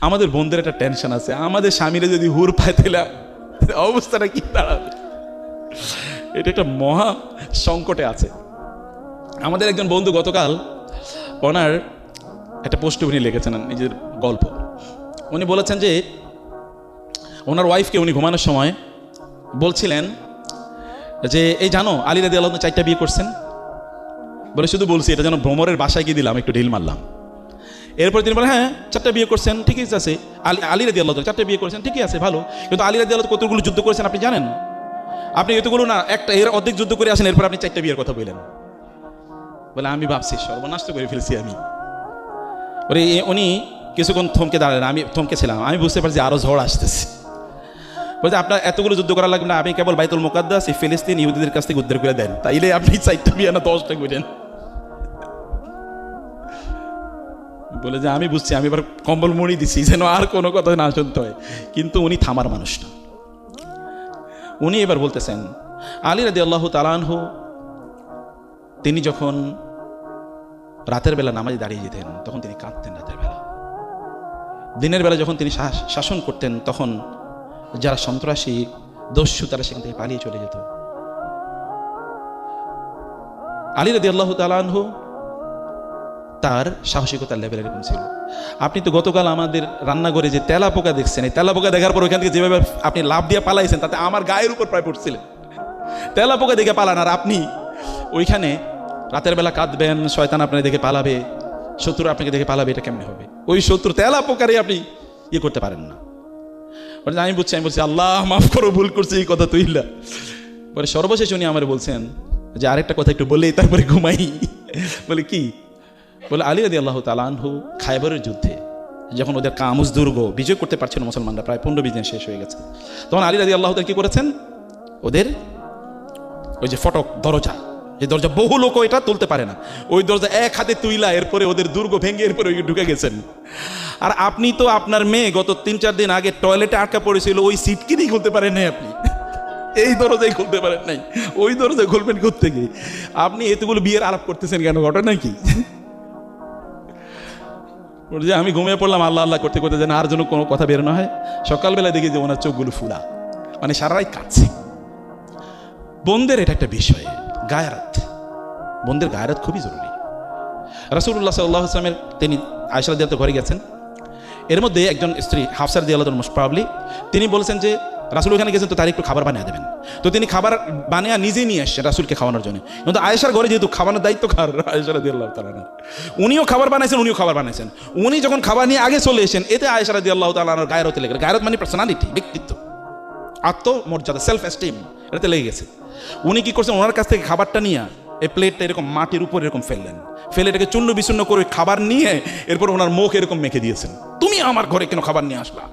আমাদের বোনদের একটা টেনশন আছে। আমাদের স্বামীরা যদি হুর পায় তাহলে অবস্থাটা কি দাঁড়াবে? এটা একটা মহা সংকটে আছে। আমাদের একজন বন্ধু গতকাল ওনার একটা পোস্ট উনি লিখেছেন, নিজের গল্প। উনি বলেছেন যে, ওনার ওয়াইফকে উনি ঘুমানোর সময় বলছিলেন যে, এই জানো, আলী রাদি আল্লাহ চারটা বিয়ে করছেন? বলে, শুধু বলছি, এটা যেন ভ্রমরের বাসায় গিয়ে দিলাম, একটু ঢিল মারলাম। এরপর তিনি বলেন হ্যাঁ চারটা বিয়ে করছেন, ঠিকই আছে। আলী আলী রাদি আল্লাহ চারটা বিয়ে করেছেন, ঠিকই আছে, ভালো। কিন্তু আলী রাদি আল্লাহ কতগুলো যুদ্ধ করেছেন আপনি জানেন? আপনি এতগুলো না, একটা, এর অর্ধেক যুদ্ধ করে আসেন, এরপর আপনি চারটা বিয়ের কথা বললেন। বলে, আমি ভাবছি, সর্বনাশ করে ফেলছি আমি। ওরে উনি কিছুক্ষণ থমকে দাঁড়ালেন, আমি থমকে ছিলাম। আমি বুঝতে পারছি আরও ঝড় আসতেছে। বলছে, আপনার এতগুলো যুদ্ধ করা লাগবে না, আপনি কেবল বাইতুল মোকাদ্দাস ফিলিস্তিন ইহুদিদের কাছ থেকে উদ্ধার করে দেন। তাইলে আপনি চারটা বিয়ে না, দশটা করেন বলে যে, আমি বুঝছি, আমি এবার কম্বল মুড়ি দিছি, যেন আর কোনো কথা না শুনতে হয়। কিন্তু উনি থামার মানুষ না। উনি এবার বলতেছেন, আলী রাদি আল্লাহ তালানহু তিনি যখন রাতের বেলা নামাজে দাঁড়িয়ে যেতেন, তখন তিনি কাঁদতেন রাতের বেলা। দিনের বেলা যখন তিনি শাস- শাসন করতেন, তখন যারা সন্ত্রাসী, দস্যু, তারা সেখান থেকে পালিয়ে চলে যেত। আলী রাদি আল্লাহ তালানহু তার সাহসিকতার লেভেল এরকম ছিল। আপনি তো গতকাল আমাদের রান্নাঘরে যে তেলা পোকা দেখছেন, এই তেলা পোকা দেখার পর ওইখান থেকে যেভাবে আপনি লাভ দিয়ে পালাইছেন, তাতে আমার গায়ের উপর প্রায় পড়ছিলেন তেলা পোকা দেখে পালান, আর আপনি ওইখানে রাতের বেলা কাঁদবেন, শয়তান আপনাকে দেখে পালাবে, শত্রু আপনাকে দেখে পালাবে, এটা কেমনে হবে? ওই শত্রু তেলা পোকারে আপনি ইয়ে করতে পারেন না। বলে আমি বুঝছি আমি বলছি, আল্লাহ মাফ করো, ভুল করছি, এই কথা তুইলা পরে সর্বশেষ উনি আমার বলছেন যে, আরেকটা কথা একটু বলেই তারপরে ঘুমাই। বলে, কি? বলে আলী আদি আল্লাহ তালানহু খাইবরের যুদ্ধে, যখন ওদের কামুজ দুর্গ বিজয় করতে পারছিল মুসলমানরা, প্রায় পনেরো বিশ দিন শেষ হয়ে গেছে। তখন আলী আদি আল্লাহ কি করেছেন? ওদের ওই যে ফটক, দরজা, যে দরজা বহু লোক এটা তুলতে পারে না। ওই দরজা এক হাতে তুইলা, এরপরে ওদের দুর্গ ভেঙে এরপরে ওই ঢুকে গেছেন। আর আপনি তো আপনার মেয়ে গত তিন চার দিন আগে টয়লেটে আটকা পড়েছিল, ওই সিট কিনেই খুলতে পারেন নাই আপনি। এই দরজাই খুলতে পারেন নাই। ওই দরজা খুলবেন করতে গিয়ে আপনি এতগুলো বিয়ের আলাপ করতেছেন কেন? ঘটনা কি? যে, আমি ঘুমিয়ে পড়লাম, আল্লাহ আল্লাহ করতে করতে যেন আর জন্য কোনো কথা বেরোনো হয়। সকালবেলা দেখি যে ওনার চোখগুলো ফুলা মানে সারা রাত কাঁদছে। এটা একটা বিষয়, গায়ারাত। বোনদের গায়ারাত খুবই জরুরি। রাসুল্লাহ সাল্লাহ আসলামের তিনি আয়সা দিয়াতে ঘরে গেছেন। এর মধ্যে একজন স্ত্রী হাফসার দিয়াল মোস্ট তিনি বলেছেন যে রাসুল ওখানে গেছেন তো তার একটু খাবার বানিয়ে দেবেন। তো তিনি খাবার বানিয়ে নিজে নিয়ে আসছেন রাসুলকে খাওয়ানোর জন্য। কিন্তু আয়েশার ঘরে যেহেতু খাওয়ানোর দায়িত্ব কার? আয়েশার দিয়াল্লাহ তালানার উনিও খাবার বানাইছেন, উনিও খাবার বানাইছেন। উনি যখন খাবার নিয়ে আগে চলে এসেছেন, এতে আয়েশার দিয়াল্লাহ তালানোর গায়রতে লেগে গায়রত মানে পার্সোনালিটি ব্যক্তিত্ব। আত্মমর্যাদা সেলফ এস্টিম এটাতে লেগে গেছে। উনি কি করছেন, ওনার কাছ থেকে খাবারটা নিয়ে এই প্লেটটা এরকম মাটির উপর এরকম ফেললেন। ফেলে এটাকে চূর্ণ বিচূর্ণ করে খাবার নিয়ে এরপর ওনার মুখ এরকম মেখে দিয়েছেন। তুমি আমার ঘরে কেন খাবার নিয়ে আসলা?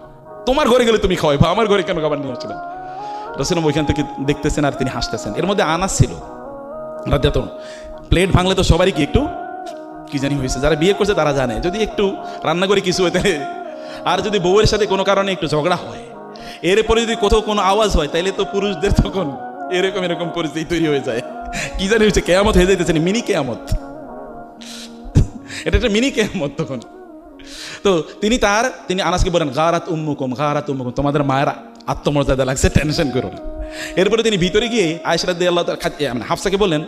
তোমার ঘরে গেলে তুমি খাওয়াই বা আমার ঘরে কেন খাবার নিয়ে আসলে রসিলাম ওইখান থেকে দেখতেছেন আর তিনি হাসতেছেন। এর মধ্যে আনাস ছিল। রাত প্লেট ভাঙলে তো সবারই কি একটু, কি জানি হয়েছে, যারা বিয়ে করছে তারা জানে। যদি একটু রান্না করে কিছু হয়ে তাহলে আর যদি বউয়ের সাথে কোনো কারণে একটু ঝগড়া হয় এরপরে যদি কোথাও কোনো আওয়াজ হয়, তাইলে তো পুরুষদের তখন এরকম এরকম পরিস্থিতি তৈরি হয়ে যায়। কি জানি হয়েছে, কেয়ামত হয়ে যাইতেছে মিনি কেয়ামত। এটা একটা মিনি কেয়ামত তখন। তো তিনি তার, তিনি আনাসকে বলেন, গারাত উম্মুকুম গারাত উম্মুকুম, তোমাদের মায়ের আত্মমর্যাদা লাগছে, টেনশন করো না। এরপরে তিনি ভিতরে গিয়ে আয়সরাদ আল্লাহ মানে হাফসাকে বললেন,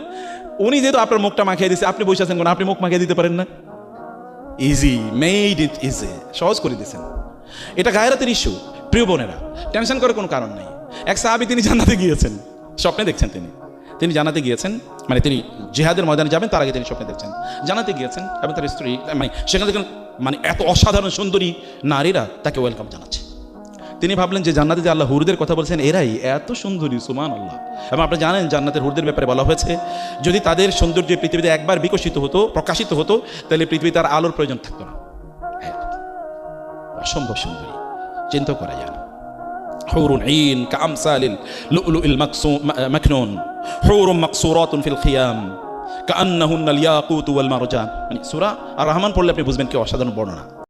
উনি যেহেতু আপনার মুখটা মাখিয়ে দিয়েছে আপনি বসে আছেন কোন? আপনি মুখ মাখিয়ে দিতে পারেন না? ইজি মেড ইট ইজি সহজ করে দিয়েছেন। এটা গায়রাতের ইস্যু প্রিয় বোনেরা, টেনশন করার কোনো কারণ নেই। এক সাহাবি তিনি জান্নাতে গিয়েছেন, স্বপ্নে দেখছেন তিনি। তিনি জানাতে গিয়েছেন মানে তিনি জেহাদের ময়দানে যাবেন, তার আগে তিনি স্বপ্নে দেখছেন। জানাতে গিয়েছেন এবং তার স্ত্রী মানে সেখানে মানে এত অসাধারণ সুন্দরী নারীরা তাকে ওয়েলকাম জানাচ্ছে তিনি ভাবলেন যে জান্নাতে যে আল্লাহ হুরদের কথা বলছেন এরাই এত সুন্দরী সুমান আল্লাহ এবং আপনি জানেন জান্নাতের হুরদের ব্যাপারে বলা হয়েছে যদি তাদের সৌন্দর্য পৃথিবীতে একবার বিকশিত হতো প্রকাশিত হতো তাহলে পৃথিবীতে আর আলোর প্রয়োজন থাকতো না হ্যাঁ। অসম্ভব সুন্দরী চিন্তা করা যায় না حور عين كأمثال اللؤلؤ المكسو- م- مكنون حور مقصورات في الخيام কান্নাহুন্নাল ইয়াকুত ওয়াল মারজান। মানে সূরা আর রহমান পড়লে আপনি বুঝবেন কি অসাধারণ বর্ণনা।